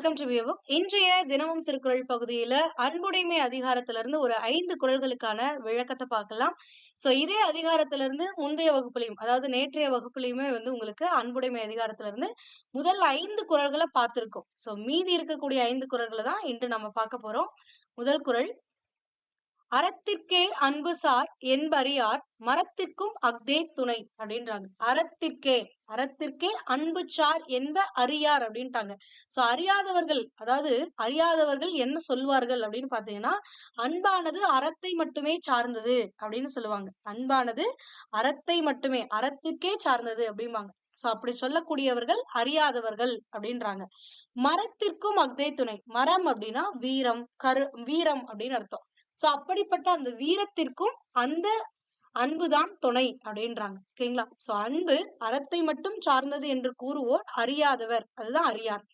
Welcome to view இன்றைய தினமும் திருக்குறள் பகுதியில அன்புடைமை அதிகாரத்துல இருந்து ஒரு ஐந்து குறள்களுக்கான விளக்கத்தை பார்க்கலாம். சோ இதே அதிகாரத்துல இருந்து முந்தைய வகுப்புலையும் அதாவது நேற்றைய வகுப்புலையுமே வந்து உங்களுக்கு அன்புடைமை அதிகாரத்துல இருந்து முதல் ஐந்து குரல்களை பார்த்திருக்கோம். சோ மீதி இருக்கக்கூடிய ஐந்து குறள்களை தான் இன்று நம்ம பார்க்க போறோம். முதல் குரல் அறத்திற்கே அன்பு சார் என்பறியார் மரத்திற்கும் அக்தே துணை அப்படின்றாங்க. அறத்திற்கே அறத்திற்கே அன்பு சார் என்ப அறியார் அப்படின்ட்டாங்க. சோ அறியாதவர்கள் அதாவது அறியாதவர்கள் என்ன சொல்வார்கள் அப்படின்னு பாத்தீங்கன்னா அன்பானது அறத்தை மட்டுமே சார்ந்தது அப்படின்னு சொல்லுவாங்க. அன்பானது அறத்தை மட்டுமே அறத்திற்கே சார்ந்தது அப்படிம்பாங்க. சோ அப்படி சொல்லக்கூடியவர்கள் அறியாதவர்கள் அப்படின்றாங்க. மரத்திற்கும் அக்தே துணை. மரம் அப்படின்னா வீரம் கரு வீரம் அப்படின்னு அர்த்தம். சோ அப்படிப்பட்ட அந்த வீரத்திற்கும் அந்த அன்புதான் துணை அப்படின்றாங்க. ஓகேங்களா சோ அன்பு அறத்தை மட்டும் சார்ந்தது என்று கூறுவோர் அறியாதவர். அதுதான் அறியார்.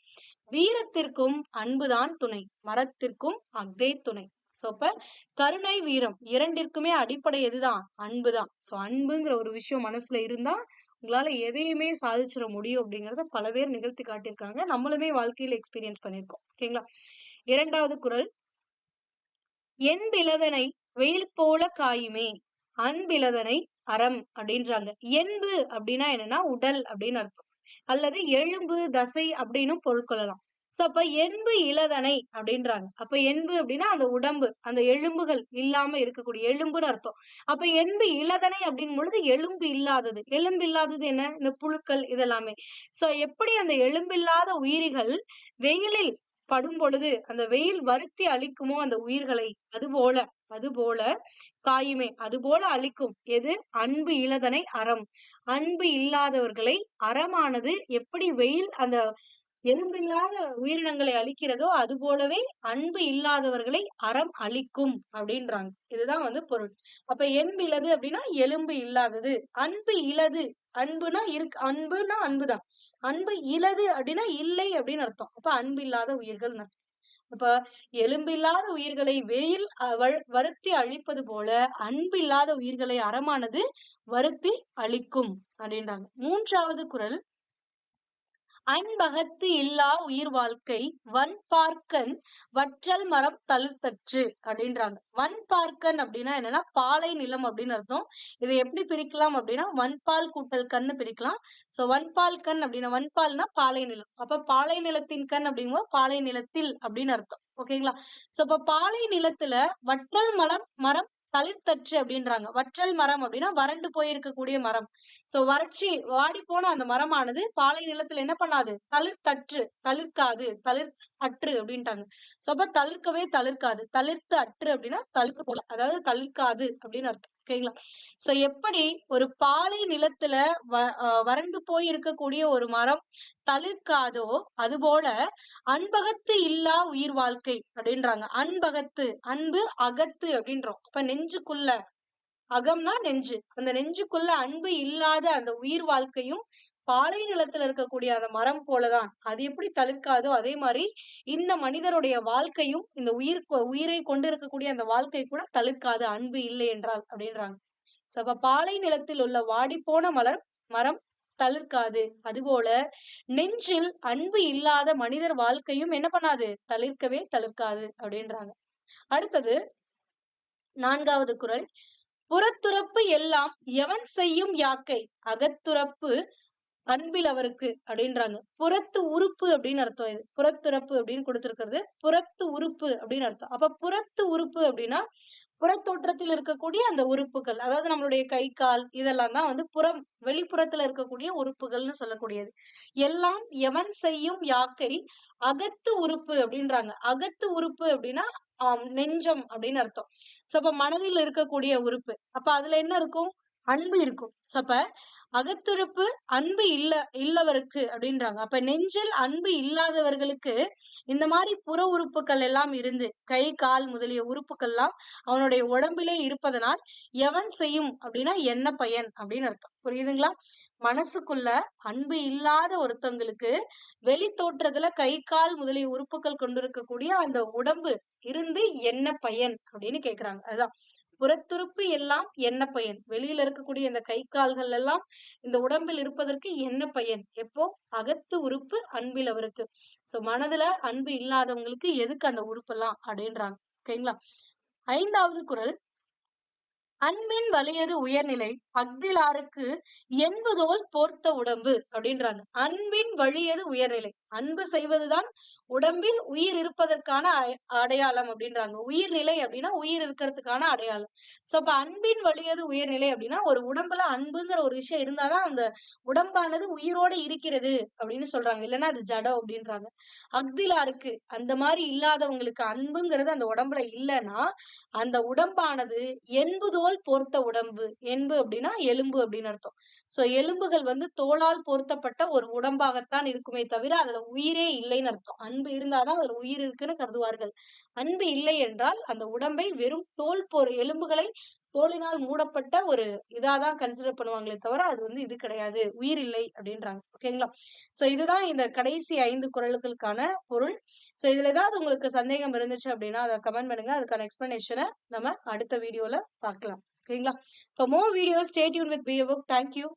வீரத்திற்கும் அன்புதான் துணை. மரத்திற்கும் அக்தே துணை. சோ இப்ப கருணை வீரம் இரண்டிற்குமே அடிப்படை எதுதான்? அன்புதான். சோ அன்புங்கிற ஒரு விஷயம் மனசுல இருந்தா உங்களால எதையுமே சாதிச்சிட முடியும் அப்படிங்கறத பல பேர் நிகழ்த்தி காட்டியிருக்காங்க. நம்மளுமே வாழ்க்கையில எக்ஸ்பீரியன்ஸ் பண்ணியிருக்கோம். ஓகேங்களா இரண்டாவது குரல் என்பிலதனை வெயில் போல காயுமே அன்பிலதனை அறம் அப்படின்றாங்க. என்பு அப்படின்னா என்னன்னா உடல் அப்படின்னு அர்த்தம். அல்லது எலும்பு தசை அப்படின்னு பொருட்கொள்ளலாம் சோ அப்ப என்பு இலதனை அப்படின்றாங்க. அப்ப என்பு அப்படின்னா அந்த உடம்பு அந்த எலும்புகள் இல்லாம இருக்கக்கூடிய எலும்புன்னு அர்த்தம். அப்ப என்பு இலதனை அப்படிங்கும் பொழுது எலும்பு இல்லாதது. எலும்பு இல்லாதது என்ன? இந்த புழுக்கள் இதெல்லாமே. சோ எப்படி அந்த எலும்பில்லாத உயிரிகள் வெயிலில் படும் பொழுது அந்த வெயில் வருத்தி அழிக்குமோ அந்த உயிர்களை? அது போல அது போல காயுமே அது போல அழிக்கும். எது? அன்பு இலதனை அறம். அன்பு இல்லாதவர்களை அறமானது எப்படி வெயில் அந்த எலும்பில்லாத உயிரினங்களை அழிக்கிறதோ அது போலவே அன்பு இல்லாதவர்களை அறம் அழிக்கும் அப்படின்றாங்க. இதுதான் வந்து பொருள். அப்ப என்பு இலது அப்படின்னா எலும்பு இல்லாதது. அன்பு இலது. அன்புனா இருக்கு அன்புனா அன்புதான். அன்பு இலது அப்படின்னா இல்லை அப்படின்னு அர்த்தம். அப்ப அன்பு இல்லாத உயிர்கள் அர்த்தம். அப்ப எலும்பில்லாத உயிர்களை வெயில் வருத்தி அழிப்பது போல அன்பு இல்லாத உயிர்களை அறமானது வருத்தி அழிக்கும் அப்படின்றாங்க. மூன்றாவது குரல் அன்பகத்து இல்லா உயிர் வாழ்க்கை வன் பார்க்கன் வற்றல் மரம் தழுத்தற்று அப்படின்றாங்க. வன் பார்க்கன் அப்படின்னா என்னன்னா பாலை நிலம் அப்படின்னு அர்த்தம். இதை எப்படி பிரிக்கலாம் அப்படின்னா வன்பால் கூட்டல் கண்ணு பிரிக்கலாம். சோ வன்பால் கண் அப்படின்னா வன்பால்னா பாலை நிலம். அப்ப பாலை நிலத்தின் கண் அப்படிங்கும்போது பாலை நிலத்தில் அப்படின்னு அர்த்தம். ஓகேங்களா சோ இப்ப பாலை நிலத்துல வற்றல் மரம் மரம் தளிர்த்தற்று அப்படின்றாங்க. வற்றல் மரம் அப்படின்னா வறண்டு போயிருக்கக்கூடிய மரம். சோ வறட்சி வாடி போன அந்த மரமானது பாலை நிலத்துல என்ன பண்ணாது? தளிர்த்தற்று தளிர்க்காது தளிர் அற்று அப்படின்ட்டாங்க. சோ அப்ப தளிர்க்கவே தளிர்க்காது. தளிர்த்து அற்று அப்படின்னா தளிர்க்க போல அதாவது தளிர்க்காது அப்படின்னு அர்த்தம். ஓகேங்களா சோ எப்படி ஒரு பாலை நிலத்துல வ வறண்டு போய் இருக்கக்கூடிய ஒரு மரம் தளிர்க்காதோ அது போல அன்பகத்து இல்லா உயிர் வாழ்க்கை அப்படின்றாங்க. அன்பகத்து அன்பு அகத்து அப்படின்றோம். அப்ப நெஞ்சுக்குள்ள அகம்னா நெஞ்சு. அந்த நெஞ்சுக்குள்ள அன்பு இல்லாத அந்த உயிர் வாழ்க்கையும் பாலை நிலத்துல இருக்கக்கூடிய அந்த மரம் போலதான். அது எப்படி தளிர்க்காதோ அதே மாதிரி இந்த மனிதருடைய வாழ்க்கையும் இந்த உயிர் உயிரை கொண்டு இருக்கக்கூடிய அந்த வாழ்க்கை கூட தளிர்க்காது அன்பு இல்லை என்றால் அப்படின்றாங்க. சப்ப பாலை நிலத்தில் உள்ள வாடி போன மலர் மரம் தளிர்க்காது அதுபோல நெஞ்சில் அன்பு இல்லாத மனிதர் வாழ்க்கையும் என்ன பண்ணாது? தளிர்க்கவே தளிர்க்காது அப்படின்றாங்க. அடுத்தது நான்காவது குரல். புறத்துறப்பு எல்லாம் எவன் செய்யும் யாக்கை? அகத்துறப்பு அன்பில் அவருக்கு அப்படின்றாங்க. புறத்து உறுப்பு அப்படின்னு அர்த்தம் இது. புறத்துறப்பு அப்படின்னு கொடுத்திருக்கிறது. புறத்து உறுப்பு அப்படின்னு அர்த்தம். அப்ப புறத்து உறுப்பு அப்படின்னா புறத்தோற்றத்தில் இருக்கக்கூடிய அந்த உறுப்புகள். அதாவது நம்மளுடைய கை கால் இதெல்லாம் தான் வந்து புறம் வெளிப்புறத்துல இருக்கக்கூடிய உறுப்புகள்னு சொல்லக்கூடியது. எல்லாம் எவன் செய்யும் யாக்கை அகத்து உறுப்பு அப்படின்றாங்க. அகத்து உறுப்பு அப்படின்னா நெஞ்சம் அப்படின்னு அர்த்தம். சோ அப்ப மனதில் இருக்கக்கூடிய உறுப்பு. அப்ப அதுல என்ன இருக்கும்? அன்பு இருக்கும். சோ அப்ப அகத்துறுப்பு அன்பு இல்ல இல்லவருக்கு அப்படின்றாங்க. அப்ப நெஞ்சில் அன்பு இல்லாதவர்களுக்கு இந்த மாதிரி புற உறுப்புகள் எல்லாம் இருந்து கை கால் முதலிய உறுப்புகள் எல்லாம் அவனுடைய உடம்பிலே இருப்பதனால் எவன் செய்யும் அப்படின்னா என்ன பயன் அப்படின்னு அர்த்தம். புரியுதுங்களா? மனசுக்குள்ள அன்பு இல்லாத ஒருத்தவங்களுக்கு வெளி தோற்றத்துல கை கால் முதலிய உறுப்புகள் கொண்டிருக்கக்கூடிய அந்த உடம்பு இருந்து என்ன பயன் அப்படின்னு கேக்குறாங்க. அதுதான். புறத்துறுப்பு எல்லாம் என்ன பயன்? வெளியில இருக்கக்கூடிய இந்த கை கால்கள் எல்லாம் இந்த உடம்பில் இருப்பதற்கு என்ன பயன்? எப்போ? அகத்து உறுப்பு அன்பில் அவருக்கு. சோ மனதுல அன்பு இல்லாதவங்களுக்கு எதுக்கு அந்த உறுப்பெல்லாம் அப்படின்றாங்க. ஓகேங்களா? ஐந்தாவது குரல். அன்பின் வலியது உயர்நிலை அக்திலாருக்கு என்பதோல் போர்த்த உடம்பு அப்படின்றாங்க. அன்பின் வழியது உயர்நிலை. அன்பு செய்வதுதான் உடம்பில் உயிர் இருப்பதற்கான அடையாளம் அப்படின்றாங்க. உயிர்நிலை அப்படின்னா உயிர் இருக்கிறதுக்கான அடையாளம். சோ அப்ப அன்பின் வழியது உயர்நிலை அப்படின்னா ஒரு உடம்புல அன்புங்கிற ஒரு விஷயம் இருந்தாதான் அந்த உடம்பானது உயிரோட இருக்கிறது அப்படின்னு சொல்றாங்க. இல்லைன்னா அது ஜடம் அப்படின்றாங்க. அக்திலா இருக்கு. அந்த மாதிரி இல்லாதவங்களுக்கு அன்புங்கிறது அந்த உடம்புல இல்லைன்னா அந்த உடம்பானது என்புதோல் போர்த்த உடம்பு. என்பு அப்படின்னா எலும்பு அப்படின்னு அர்த்தம். சோ எலும்புகள் வந்து தோளால் பொருத்தப்பட்ட ஒரு உடம்பாகத்தான் இருக்குமே தவிர அதுல உயிரே இல்லைன்னு அர்த்தம். அன்பு இருந்தாதான் அதில் உயிர் இருக்குன்னு கருதுவார்கள். அன்பு இல்லை என்றால் அந்த உடம்பை வெறும் தோல் போர் எலும்புகளை தோலினால் மூடப்பட்ட ஒரு இதாதான் கன்சிடர் பண்ணுவாங்களே தவிர அது வந்து இது கிடையாது. உயிர் இல்லை அப்படின்றாங்க. ஓகேங்களா சோ இதுதான் இந்த கடைசி ஐந்து குரல்களுக்கான பொருள். சோ இதுல ஏதாவது உங்களுக்கு சந்தேகம் இருந்துச்சு அப்படின்னா அதை கமெண்ட் பண்ணுங்க. அதுக்கான எக்ஸ்பிளனேஷனை நம்ம அடுத்த வீடியோல பார்க்கலாம். ஓகேங்களா for more videos stay tuned with with book thank you